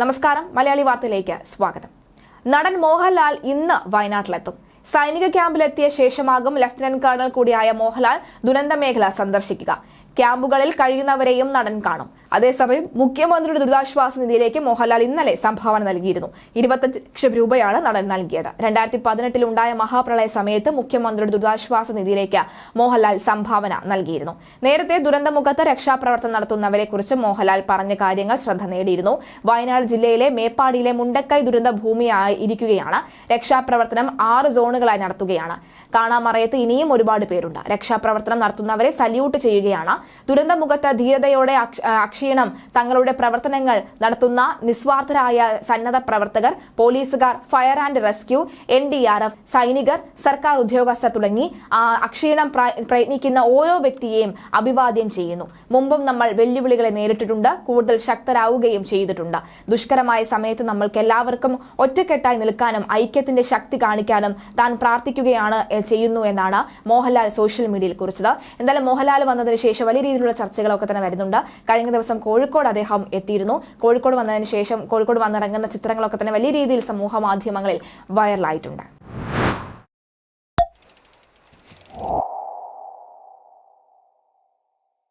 നമസ്കാരം മലയാളി വാർത്തയിലേക്ക് സ്വാഗതം. നടൻ മോഹൻലാൽ ഇന്ന് വയനാട്ടിലെത്തും. സൈനിക ക്യാമ്പിലെത്തിയ ശേഷമാകും ലഫ്റ്റനന്റ് കേണൽ കൂടിയായ മോഹൻലാൽ ദുരന്ത മേഖല സന്ദർശിക്കുക. ക്യാമ്പുകളിൽ കഴിയുന്നവരെയും നടൻ കാണും. അതേസമയം മുഖ്യമന്ത്രിയുടെ ദുരിതാശ്വാസ നിധിയിലേക്ക് മോഹൻലാൽ ഇന്നലെ സംഭാവന നൽകിയിരുന്നു. ഇരുപത്തഞ്ച് ലക്ഷം രൂപയാണ് നടൻ നൽകിയത്. രണ്ടായിരത്തി പതിനെട്ടിൽ ഉണ്ടായ മഹാപ്രളയ സമയത്ത് മുഖ്യമന്ത്രിയുടെ ദുരിതാശ്വാസ നിധിയിലേക്ക് മോഹൻലാൽ സംഭാവന നൽകിയിരുന്നു. നേരത്തെ ദുരന്തമുഖത്ത് രക്ഷാപ്രവർത്തനം നടത്തുന്നവരെ കുറിച്ച് മോഹൻലാൽ പറഞ്ഞ കാര്യങ്ങൾ ശ്രദ്ധ നേടിയിരുന്നു. വയനാട് ജില്ലയിലെ മേപ്പാടിയിലെ മുണ്ടക്കൈ ദുരന്ത ഭൂമിയായി ഇരിക്കുകയാണ്. രക്ഷാപ്രവർത്തനം ആറ് സോണുകളായി നടത്തുകയാണ്. കാണാമറയത്ത് ഇനിയും ഒരുപാട് പേരുണ്ട്. രക്ഷാപ്രവർത്തനം നടത്തുന്നവരെ സല്യൂട്ട് ചെയ്യുകയാണ്. ദുരന്തമുഖത്ത് ധീരതയോടെ അക്ഷ- അക്ഷീണം തങ്ങളുടെ പ്രവർത്തനങ്ങൾ നടത്തുന്ന നിസ്വാർത്ഥരായ സന്നദ്ധ പ്രവർത്തകർ പോലീസുകാർ fire and rescue N D R F സൈനികർ സർക്കാർ ഉദ്യോഗസ്ഥർ തുടങ്ങി അക്ഷീണം പ്രയത്നിക്കുന്ന ഓരോ വ്യക്തിയെയും അഭിവാദ്യം ചെയ്യുന്നു. മുമ്പും നമ്മൾ വെല്ലുവിളികളെ നേരിട്ടിട്ടുണ്ട് കൂടുതൽ ശക്തരാവുകയും ചെയ്തിട്ടുണ്ട്. ദുഷ്കരമായ സമയത്ത് നമ്മൾക്ക് എല്ലാവർക്കും ഒറ്റക്കെട്ടായി നിൽക്കാനും ഐക്യത്തിന്റെ ശക്തി കാണിക്കാനും താൻ പ്രാർത്ഥിക്കുകയാണ് ചെയ്യുന്നു എന്നാണ് മോഹൻലാൽ സോഷ്യൽ മീഡിയയിൽ കുറിച്ചത്. എന്തായാലും മോഹൻലാൽ വന്നതിന് ശേഷം വലിയ രീതിയിലുള്ള ചർച്ചകളൊക്കെ തന്നെ വരുന്നുണ്ട്. കഴിഞ്ഞ ദിവസം കോഴിക്കോട് അദ്ദേഹം എത്തിയിരുന്നു. കോഴിക്കോട് വന്നതിന് ശേഷം കോഴിക്കോട് വന്നിറങ്ങുന്ന ചിത്രങ്ങളൊക്കെ തന്നെ വലിയ രീതിയിൽ സമൂഹ മാധ്യമങ്ങളിൽ വൈറലായിട്ടുണ്ട്.